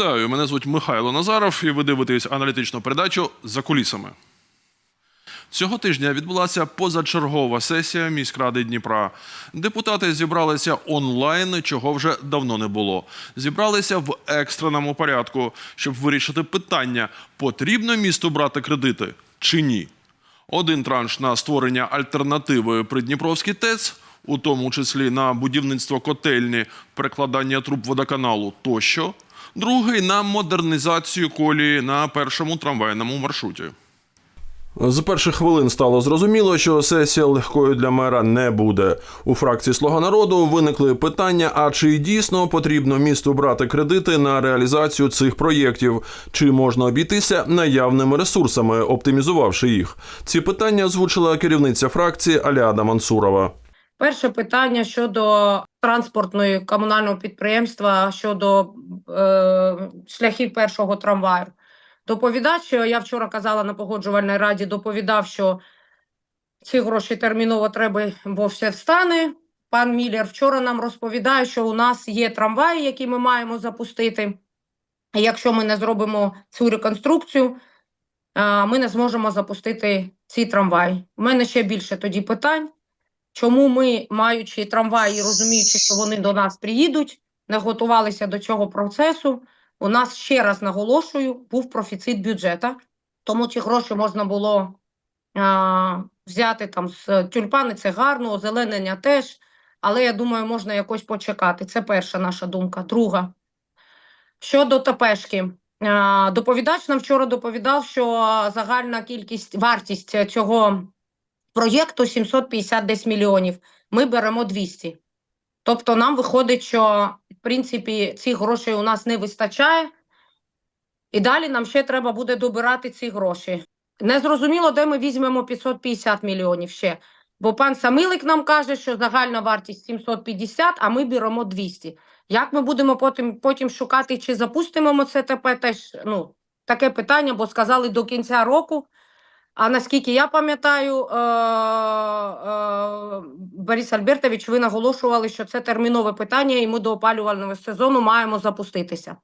Вітаю! Мене звуть Михайло Назаров, і ви дивитесь аналітичну передачу за кулісами. Цього тижня відбулася позачергова сесія міськради Дніпра. Депутати зібралися онлайн, чого вже давно не було. Зібралися в екстреному порядку, щоб вирішити питання: потрібно місту брати кредити чи ні. Один транш на створення альтернативи при Дніпровській ТЕЦ, у тому числі на будівництво котельні, перекладання труб водоканалу тощо. Другий на модернізацію колії на першому трамвайному маршруті. З перших хвилин стало зрозуміло, що сесія легкою для мера не буде. У фракції Слуга народу виникли питання: а чи дійсно потрібно місту брати кредити на реалізацію цих проєктів, чи можна обійтися наявними ресурсами, оптимізувавши їх? Ці питання озвучила керівниця фракції Аляда Мансурова. Перше питання щодо транспортної комунального підприємства щодо е, шляхів першого трамваю. Доповідач, я вчора казала на погоджувальній раді, доповідав, що ці гроші терміново треба, бо все встане. Пан Міллер вчора нам розповідає, що у нас є трамваї, які ми маємо запустити. Якщо ми не зробимо цю реконструкцію, е, ми не зможемо запустити ці трамваї. У мене ще більше тоді питань. Чому ми, маючи трамваї, розуміючи, що вони до нас приїдуть, не готувалися до цього процесу? У нас ще раз наголошую, був профіцит бюджета, тому ці гроші можна було а, взяти там з тюльпани, це гарно, озеленення теж. Але я думаю, можна якось почекати. Це перша наша думка. Друга. Щодо ТПшки. Доповідач нам вчора доповідав, що загальна кількість, вартість цього проєкту 750 десь мільйонів. Ми беремо 200. Тобто нам виходить, що в принципі цих грошей у нас не вистачає, і далі нам ще треба буде добирати ці гроші. Незрозуміло, де ми візьмемо 550 мільйонів ще. Бо пан Самилик нам каже, що загальна вартість 750, а ми беремо 200. Як ми будемо потім, потім шукати, чи запустимо ми це ТП, теж ну, таке питання, бо сказали до кінця року. А наскільки я пам'ятаю, е, е, Борис Альбертович, ви наголошували, що це термінове питання, і ми до опалювального сезону маємо запуститися.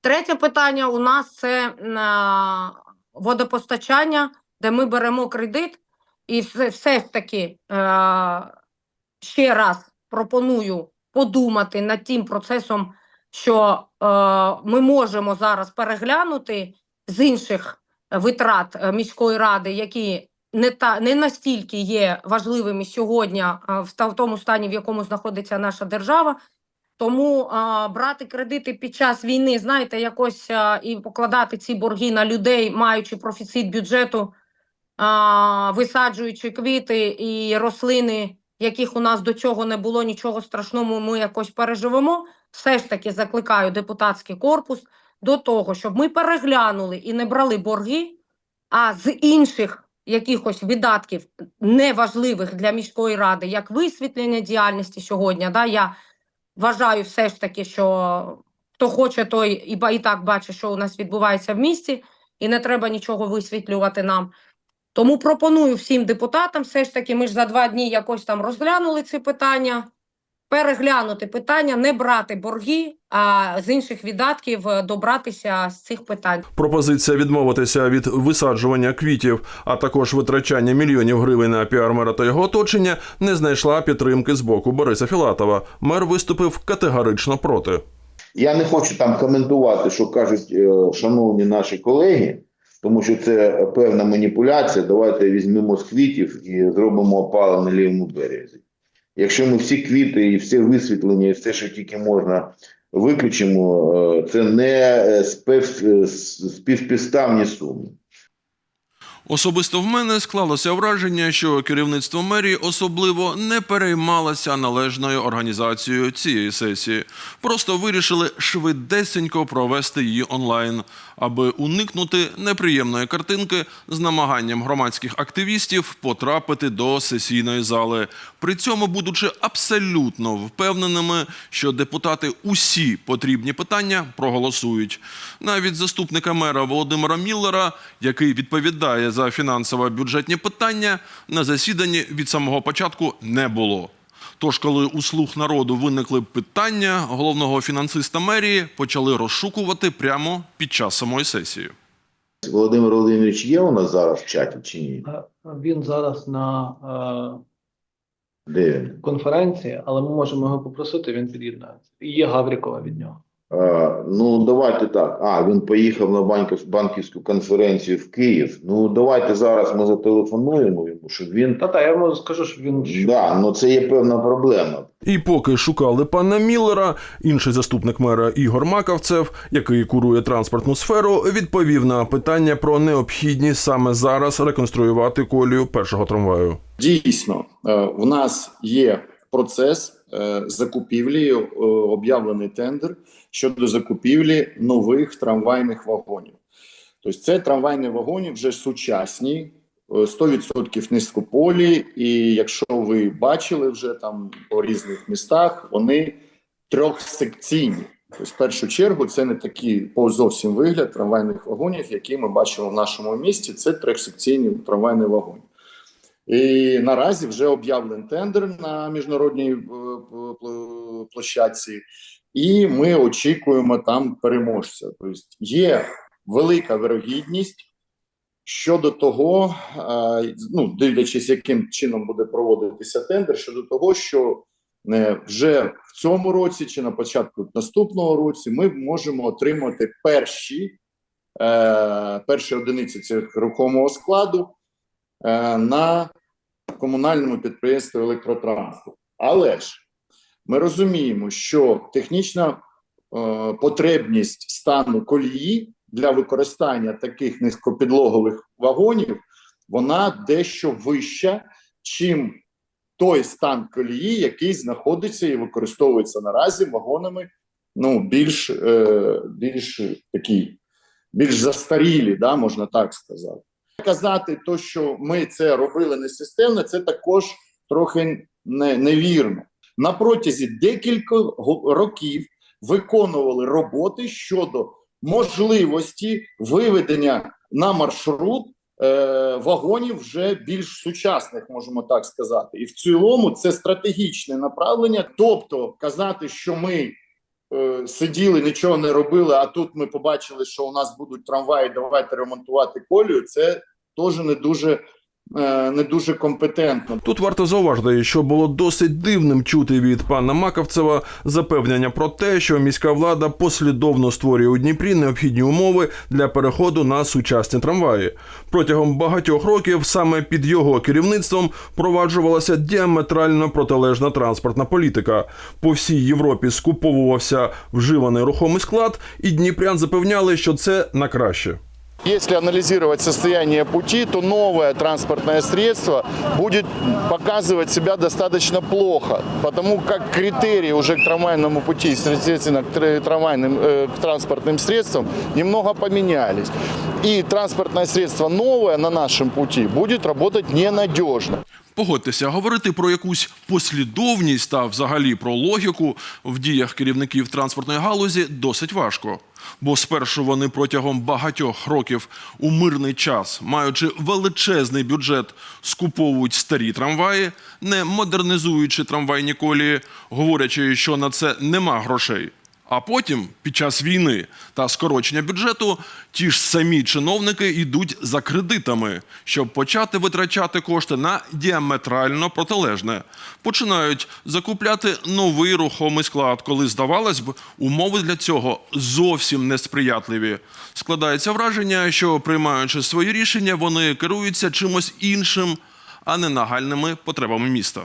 Третє питання у нас це е, водопостачання, де ми беремо кредит, і все, ж таки ще раз пропоную подумати над тим процесом, що ми можемо зараз переглянути з інших витрат е, міської ради, які не та не настільки є важливими сьогодні в тому стані, в якому знаходиться наша держава. Тому а, брати кредити під час війни, знаєте, якось а, і покладати ці борги на людей, маючи профіцит бюджету, а, висаджуючи квіти і рослини, яких у нас до цього не було нічого страшного, ми якось переживемо. Все ж таки закликаю депутатський корпус до того, щоб ми переглянули і не брали борги, а з інших якихось видатків неважливих для міської ради, як висвітлення діяльності сьогодні. Да, я вважаю все ж таки, що хто хоче, той і, і так бачить, що у нас відбувається в місті, і не треба нічого висвітлювати нам. Тому пропоную всім депутатам, все ж таки, ми ж за два дні якось там розглянули ці питання, переглянути питання, не брати борги, а з інших видатків е, добратися з цих питань. Пропозиція відмовитися від висаджування квітів, а також витрачання мільйонів гривень на піар мера та його оточення, не знайшла підтримки з боку Бориса Філатова. Мер виступив категорично проти. Я не хочу там коментувати, що кажуть е, шановні наші колеги, тому що це певна маніпуляція. Давайте візьмемо з квітів і зробимо опалення на лівому березі. Якщо ми всі квіти і все висвітлення, і все, що тільки можна, виключимо, е, це не е, е, співпідставні суми. Особисто в мене склалося враження, що керівництво мерії особливо не переймалося належною організацією цієї сесії. Просто вирішили швидесенько провести її онлайн, аби уникнути неприємної картинки з намаганням громадських активістів потрапити до сесійної зали. При цьому будучи абсолютно впевненими, що депутати усі потрібні питання проголосують. Навіть заступника мера Володимира Міллера, який відповідає за фінансово-бюджетні питання, на засіданні від самого початку не було. Тож, коли у слух народу виникли питання, головного фінансиста мерії почали розшукувати прямо під час самої сесії. Володимир Володимирович є у нас зараз в чаті чи ні? Е, Він зараз на Де він? е, конференції, але ми можемо його попросити, він під'єднається. І є Гаврікова від нього. А, ну, давайте так. А, він поїхав на банків, банківську конференцію в Київ. Ну, давайте зараз ми зателефонуємо йому, щоб він. Та та я йому скажу, що він Да, ну це є певна проблема. І поки шукали пана Міллера, інший заступник мера Ігор Маковцев, який курує транспортну сферу, відповів на питання про необхідність саме зараз реконструювати колію першого трамваю. Дійсно, е, в нас є процес е, закупівлі, е, об'явлений тендер щодо закупівлі нових трамвайних вагонів. Тобто, це трамвайні вагони вже сучасні, е, 100% низькополі, і якщо ви бачили вже там по різних містах, вони трьохсекційні. Тобто, в першу чергу, це не такий по зовсім вигляд трамвайних вагонів, які ми бачимо в нашому місті. Це трьохсекційні трамвайні вагони. І наразі вже об'явлений тендер на міжнародній е, площадці, і ми очікуємо там переможця. Тобто є велика вирогідність щодо того, ну дивлячись, яким чином буде проводитися тендер, щодо того, що е, вже в цьому році чи на початку наступного році ми можемо отримати перші, е, перші одиниці цих рухомого складу е, на комунальному підприємстві електротранспорт. Але ж ми розуміємо, що технічна е, потребність стану колії для використання таких низькопідлогових вагонів вона дещо вища, чим той стан колії, який знаходиться і використовується наразі вагонами, ну більш, е, більш такі, більш застарілі, да, можна так сказати казати, то що ми це робили несистемно, це також трохи не, невірно. На протязі декількох років виконували роботи щодо можливості виведення на маршрут е, вагонів вже більш сучасних, можемо так сказати. І в цілому це стратегічне направлення. Тобто казати, що ми е, сиділи, нічого не робили, а тут ми побачили, що у нас будуть трамваї, давайте ремонтувати колію. Це теж не дуже, не дуже компетентно. Тут варто зауважити, що було досить дивним чути від пана Маковцева запевнення про те, що міська влада послідовно створює у Дніпрі необхідні умови для переходу на сучасні трамваї. Протягом багатьох років саме під його керівництвом впроваджувалася діаметрально протилежна транспортна політика. По всій Європі скуповувався вживаний рухомий склад, і дніпрян запевняли, що це на краще. Если анализировать состояние пути, то новое транспортное средство будет показывать себя достаточно плохо, потому как критерии уже к трамвайному пути, соответственно, к тр- трамвайным, э, к транспортным средствам немного поменялись. И транспортное средство новое на нашем пути будет работать ненадежно. Погодьтеся, говорити про якусь послідовність та взагалі про логіку в діях керівників транспортної галузі досить важко. Бо спершу вони протягом багатьох років у мирний час, маючи величезний бюджет, скуповують старі трамваї, не модернізуючи трамвайні колії, говорячи, що на це нема грошей. А потім, під час війни та скорочення бюджету, ті ж самі чиновники йдуть за кредитами, щоб почати витрачати кошти на діаметрально протилежне. Починають закупляти новий рухомий склад, коли, здавалось б, умови для цього зовсім несприятливі. Складається враження, що приймаючи свої рішення, вони керуються чимось іншим, а не нагальними потребами міста.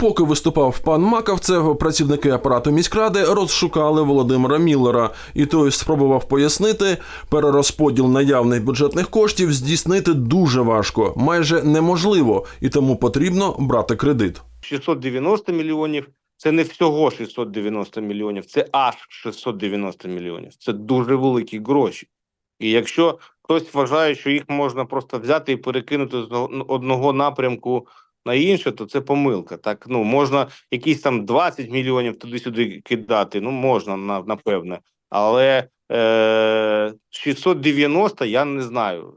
Поки виступав пан Маковцев, працівники апарату міськради розшукали Володимира Міллера, і той спробував пояснити, перерозподіл наявних бюджетних коштів здійснити дуже важко, майже неможливо, і тому потрібно брати кредит. 690 мільйонів це не всього 690 мільйонів, це аж 690 мільйонів. Це дуже великі гроші. І якщо хтось вважає, що їх можна просто взяти і перекинути з одного напрямку на інше, то це помилка. Так ну можна якісь там 20 мільйонів туди-сюди кидати. Ну можна на- напевне, але е, 690 я не знаю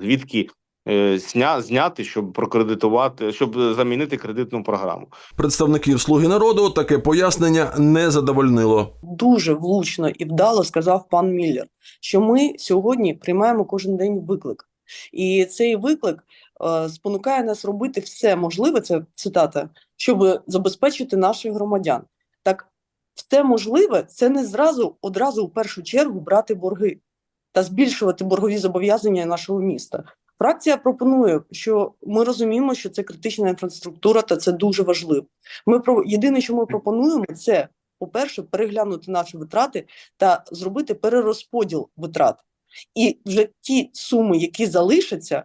звідки е, зня, зняти, щоб прокредитувати, щоб замінити кредитну програму. Представників Слуги народу таке пояснення не задовольнило. дуже влучно і вдало сказав пан Міллер, що ми сьогодні приймаємо кожен день виклик. І цей виклик спонукає нас робити все можливе, це цитата, щоб забезпечити наших громадян. Так, все можливе це не зразу одразу у першу чергу брати борги та збільшувати боргові зобов'язання нашого міста. Фракція пропонує, що ми розуміємо, що це критична інфраструктура, та це дуже важливо. Ми про єдине, що ми пропонуємо, це по-перше, переглянути наші витрати та зробити перерозподіл витрат. І вже ті суми, які залишаться,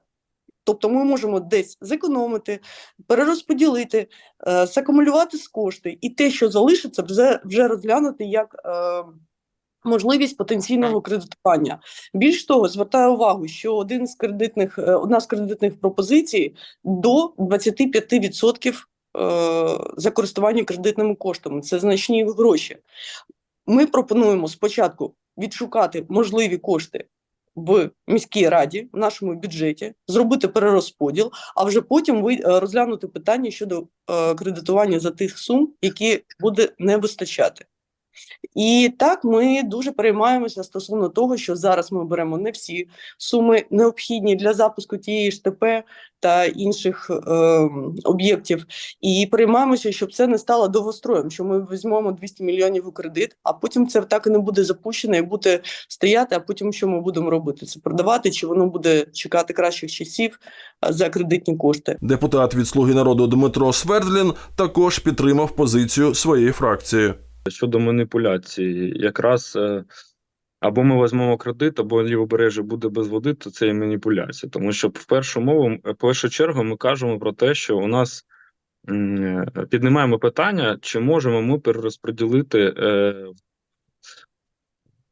тобто ми можемо десь зекономити, перерозподілити, е, закумулювати з кошти, і те, що залишиться, вже, вже розглянути як е, можливість потенційного кредитування. Більш того, звертаю увагу, що один з кредитних, е, одна з кредитних пропозицій до 25% е, за користування кредитними коштами. Це значні гроші. Ми пропонуємо спочатку відшукати можливі кошти в міській раді, в нашому бюджеті, зробити перерозподіл, а вже потім ви, е, розглянути питання щодо е, кредитування за тих сум, які буде не вистачати. І так ми дуже переймаємося стосовно того, що зараз ми беремо не всі суми необхідні для запуску тієї ж ТП та інших е, об'єктів, і переймаємося, щоб це не стало довгостроєм, що ми візьмемо 200 мільйонів у кредит, а потім це так і не буде запущено і буде стояти. А потім що ми будемо робити? Це продавати, чи воно буде чекати кращих часів за кредитні кошти? Депутат від Слуги народу Дмитро Свердлін також підтримав позицію своєї фракції. Щодо маніпуляції, якраз е, або ми візьмемо кредит, або лівобережжя буде без води, то це є маніпуляція. Тому що в першу мову, в першу чергу, ми кажемо про те, що у нас е, піднімаємо питання, чи можемо ми перерозподілити е,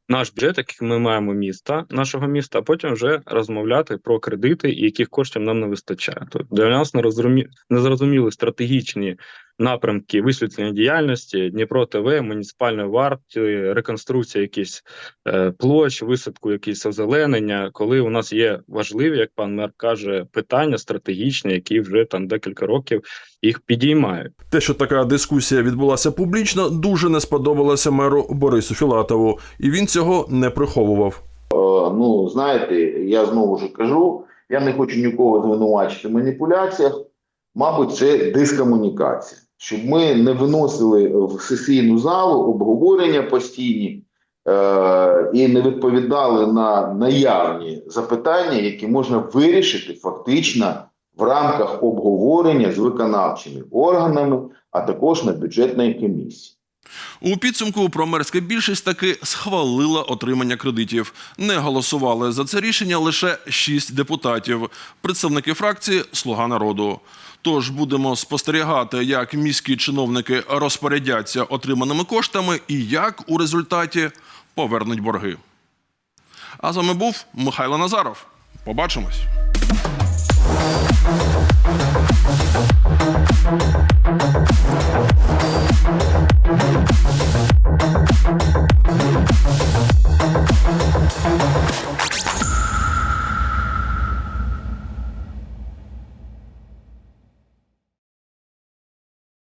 наш бюджет, який ми маємо міста, нашого міста, а потім вже розмовляти про кредити і яких коштів нам не вистачає. Тобто для нас нерозумі... незрозуміли стратегічні напрямки висвітлення діяльності, Дніпро ТВ, муніципальної варті, реконструкція якихось е, площ, висадку якісь озеленення, коли у нас є важливі, як пан мер каже, питання стратегічні, які вже там декілька років їх підіймають. Те, що така дискусія відбулася публічно, дуже не сподобалося меру Борису Філатову, і він цього не приховував. Е, ну, знаєте, я знову ж кажу, я не хочу нікого звинувачити в маніпуляціях. Мабуть, це дискомунікація. Щоб ми не виносили в сесійну залу обговорення постійні е- і не відповідали на наявні запитання, які можна вирішити фактично в рамках обговорення з виконавчими органами, а також на бюджетної комісії. У підсумку промерська більшість таки схвалила отримання кредитів. Не голосували за це рішення лише шість депутатів, представники фракції Слуга народу. Тож будемо спостерігати, як міські чиновники розпорядяться отриманими коштами і як у результаті повернуть борги. А з вами був Михайло Назаров. Побачимось.